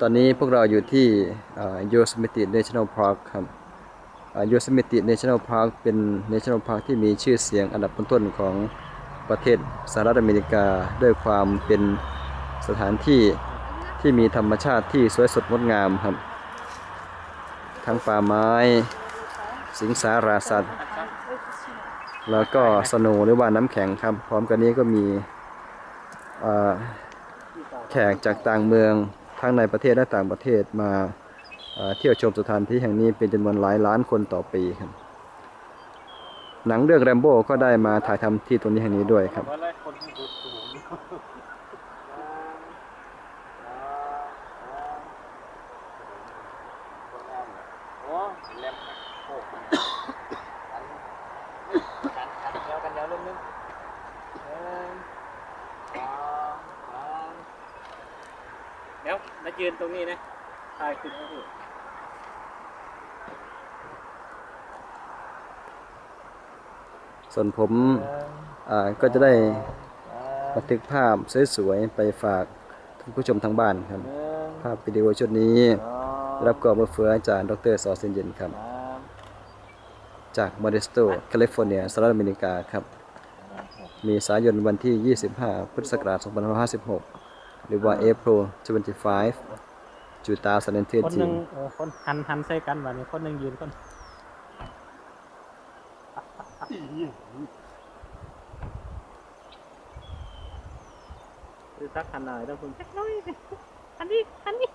ตอนนี้พวกเราอยู่ที่โยสมิติ National Park ครับโยสมิติ National Park เป็น National Park ที่มีชื่อเสียงอันดับต้นๆของประเทศสหรัฐอเมริกาด้วยความเป็นสถานที่ที่มีธรรมชาติที่สวยสดงดงามครับ ทั้งป่าไม้ สิงสาราสัตว์ แล้วก็สโนว์หรือว่าน้ำแข็งครับ พร้อมกันนี้ก็มีแขกจากต่างเมือง ทั้งในประเทศและต่างประเทศมาเที่ยวชมสถานที่แห่งนี้เป็นจำนวนหลายล้านคนต่อปีครับหนังเรื่องแรมโบ้ก็ได้มาถ่ายทำที่ตรงนี้แห่งนี้ด้วยครับ ว่าไรคนที่ดูสูง โอ้แลมโอ้กันกันเดียวกันเดียวรุ่นนึงหนึ่งสองสาม เดี๋ยวมายืนตรงนี้นะถ่ายขึ้นให้ดูส่วนผมอ่าก็จะได้บันทึกภาพสวยๆไปฝากท่านผู้ชมทางบ้านครับหนึ่งภาพวิดีโอชุดนี้สองรับกอบมาเฟือจากดรซอเซนเย็นครับสามจากโมเดสโตแคลิฟอร์เนียสหรัฐอเมริกาครับ มีสายนวันที่ 25พุทธศักราช2556 หรือว่า April 25คนหนึ่ง2013เออคนหันหันใส่กันแบบนี้คนหนึ่งยืนคนคือทักหันหน่อยแล้วคุณทักน้อยสิอันนี้อันนี้